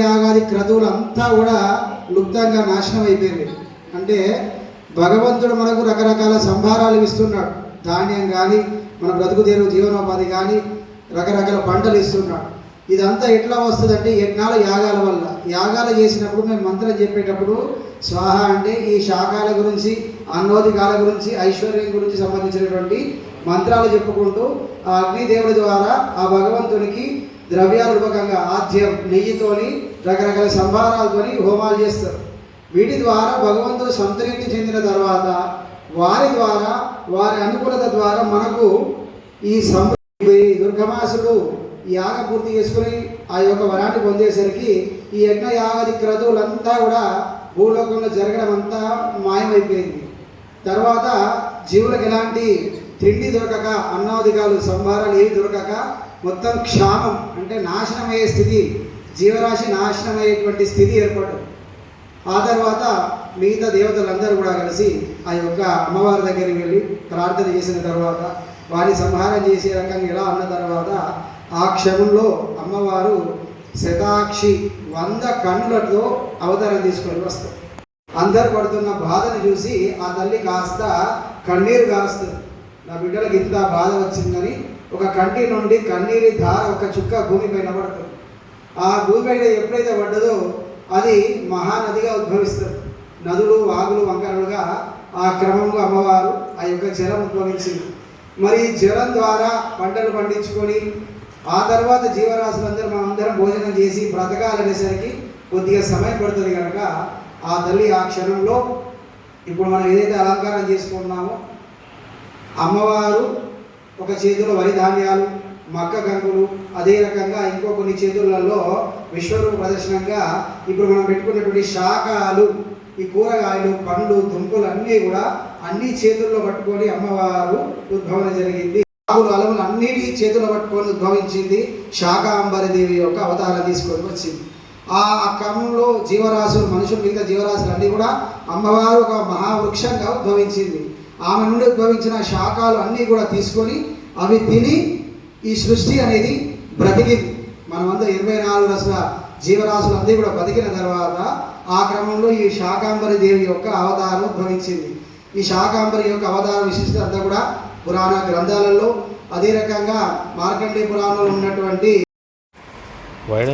అంతా కూడా లుప్తంగా నాశనం అయిపోయింది అంటే భగవంతుడు మనకు రకరకాల సంభారాలు ఇస్తున్నాడు. ధాన్యం కానీ మన బ్రతుకు తీరు జీవనోపాధి కానీ రకరకాల పంటలు ఇస్తున్నాడు. ఇదంతా ఎట్లా వస్తుందంటే యజ్ఞాల యాగాల వల్ల. యాగాలు చేసినప్పుడు మేము మంత్రం చెప్పేటప్పుడు స్వాహ అంటే ఈ శాఖాల గురించి అన్నోదికాల గురించి ఐశ్వర్యం గురించి సంబంధించినటువంటి మంత్రాలు చెప్పుకుంటూ ఆ అగ్నిదేవుడి ద్వారా ఆ భగవంతునికి ద్రవ్యారూపకంగా ఆద్యం నెయ్యితోని రకరకాల సంభారాలతోని హోమాలు చేస్తారు. వీటి ద్వారా భగవంతుడు సంతృప్తి చెందిన తర్వాత వారి ద్వారా వారి అనుకూలత ద్వారా మనకు ఈ సమృద్ధి దుర్గమాసుడు యాగ పూర్తి చేసుకుని ఆ యొక్క వరాన్ని పొందేసరికి ఈ యజ్ఞ యాగది క్రతువులంతా కూడా భూలోకంలో జరగడం అంతా మాయమైపోయింది. తర్వాత జీవులకు ఎలాంటి తిండి దొరకక అన్నాధికారులు సంభారాలు ఏవి దొరకక మొత్తం క్షామం అంటే నాశనమయ్యే స్థితి జీవరాశి నాశనమయ్యేటువంటి స్థితి ఏర్పడు. ఆ తర్వాత మిగతా దేవతలందరూ కూడా కలిసి ఆ యొక్క అమ్మవారి దగ్గరికి వెళ్ళి ప్రార్థన చేసిన తర్వాత వారి సంహారం చేసే రకంగా ఎలా అన్న తర్వాత ఆ క్షణంలో అమ్మవారు శతాక్షి వంద కన్నులతో అవతారం తీసుకొని వస్తారు. అందరు పడుతున్న బాధను చూసి ఆ తల్లి కాస్త కన్నీరు కాస్తుంది నా బిడ్డలకు ఇంత బాధ వచ్చిందని ఒక కంటి నుండి కన్నీరి ధార ఒక చుక్క భూమి పైన పడుతుంది. ఆ భూమి పైన ఎప్పుడైతే పడ్డదో అది మహానదిగా ఉద్భవిస్తుంది. నదులు వాగులు వంకరలుగా ఆ క్రమంలో అమ్మవారు ఆ యొక్క జలం ఉద్భవించింది. మరి జలం ద్వారా పంటలు పండించుకొని ఆ తర్వాత జీవరాశులందరూ మనం అందరం భోజనం చేసి బ్రతకాలనేసరికి కొద్దిగా సమయం పడుతుంది కనుక ఆ తల్లి ఆ క్షణంలో ఇప్పుడు మనం ఏదైతే అలంకారం చేసుకుంటున్నామో అమ్మవారు ఒక చేతిలో వరి ధాన్యాలు మక్క కంకులు అదే రకంగా ఇంకో కొన్ని చేతులలో విశ్వరూప ప్రదర్శనంగా ఇప్పుడు మనం పెట్టుకున్నటువంటి శాఖలు ఈ కూరగాయలు పండ్లు దుంపలు అన్నీ కూడా అన్ని చేతుల్లో పట్టుకొని అమ్మవారు ఉద్భవన జరిగింది. ఆవులు అలములు అన్నిటి చేతుల్లో పట్టుకొని ఉద్భవించింది శాకాంబరి దేవి యొక్క అవతారం తీసుకొని వచ్చింది. ఆ క్రమంలో జీవరాశులు మనుషులు మిగతా జీవరాశులు అన్నీ కూడా అమ్మవారు ఒక మహావృక్షంగా ఉద్భవించింది. ఆమె నుండి ఉద్భవించిన శాఖలు అన్నీ కూడా తీసుకొని అవి తిని ఈ సృష్టి అనేది బ్రతికింది. మనమంతా ఇరవై నాలుగు రసల జీవరాశులు అన్నీ కూడా బతికిన తర్వాత ఆ క్రమంలో ఈ శాకాంబరి దేవి యొక్క అవతారం ఉద్భవించింది. ఈ శాకాంబరి యొక్క అవతార విశిష్టత అంతా కూడా పురాణ గ్రంథాలలో అదే రకంగా మార్కండే పురాణంలో ఉన్నటువంటి వైడ్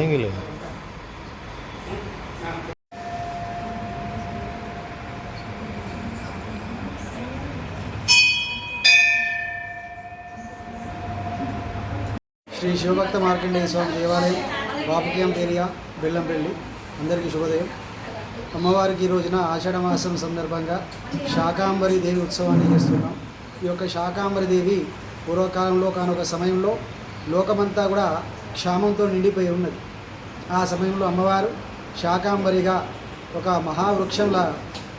శ్రీ శివభక్త మార్కండేయ స్వామి దేవాలయం బాపకీయం ఏరియా బెల్లంపల్లి. అందరికీ శుభోదయం. అమ్మవారికి ఈ రోజున ఆషాఢమాసం సందర్భంగా శాకాంబరి దేవి ఉత్సవాన్ని చేస్తున్నాం. ఈ యొక్క శాకాంబరి దేవి పూర్వకాలంలో కానొక సమయంలో లోకమంతా కూడా క్షామంతో నిండిపోయి ఉన్నది. ఆ సమయంలో అమ్మవారు శాకాంబరిగా ఒక మహావృక్షంలా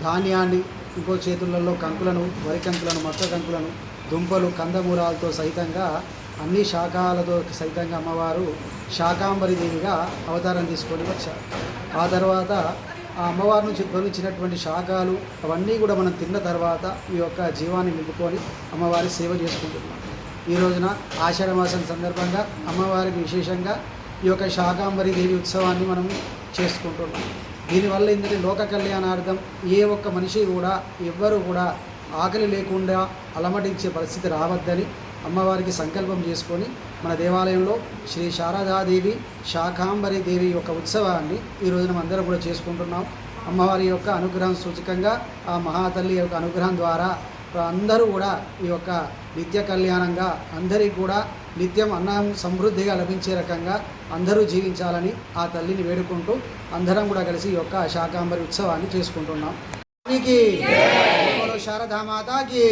ధాన్యాన్ని ఇంకో చేతులలో కంకులను వరి కంకులను మొక్క కంకులను దుంపలు కందమూరాలతో సహితంగా అన్ని శాఖాలతో సహితంగా అమ్మవారు శాకాంబరి దేవిగా అవతారం తీసుకొని వచ్చారు. ఆ తర్వాత ఆ అమ్మవారి నుంచి ఉద్భవించినటువంటి శాఖలు అవన్నీ కూడా మనం తిన్న తర్వాత ఈ యొక్క జీవాన్ని నింపుకొని అమ్మవారి సేవ చేసుకుంటున్నాం. ఈ రోజున ఆషాఢ మాసం సందర్భంగా అమ్మవారికి విశేషంగా ఈ యొక్క శాకాంబరి దేవి ఉత్సవాన్ని మనం చేసుకుంటున్నాం. దీనివల్ల ఏంటంటే లోక కళ్యాణార్థం ఏ ఒక్క మనిషి కూడా ఎవ్వరూ కూడా ఆకలి లేకుండా అలమటించే పరిస్థితి రావద్దని అమ్మవారికి సంకల్పం చేసుకొని మన దేవాలయంలో శ్రీ శారదాదేవి శాకాంబరి దేవి యొక్క ఉత్సవాన్ని ఈ రోజున అందరం కూడా చేసుకుంటున్నాం అమ్మవారి యొక్క అనుగ్రహం సూచకంగా ఆ మహాతల్లి యొక్క అనుగ్రహం ద్వారా అందరూ కూడా ఈ యొక్క నిత్య కళ్యాణంగా అందరికీ కూడా నిత్యం అన్నం సమృద్ధిగా లభించే రకంగా అందరూ జీవించాలని ఆ తల్లిని వేడుకుంటూ అందరం కూడా కలిసి ఈ యొక్క శాకాంబరి ఉత్సవాన్ని చేసుకుంటున్నాం శారదామాతకి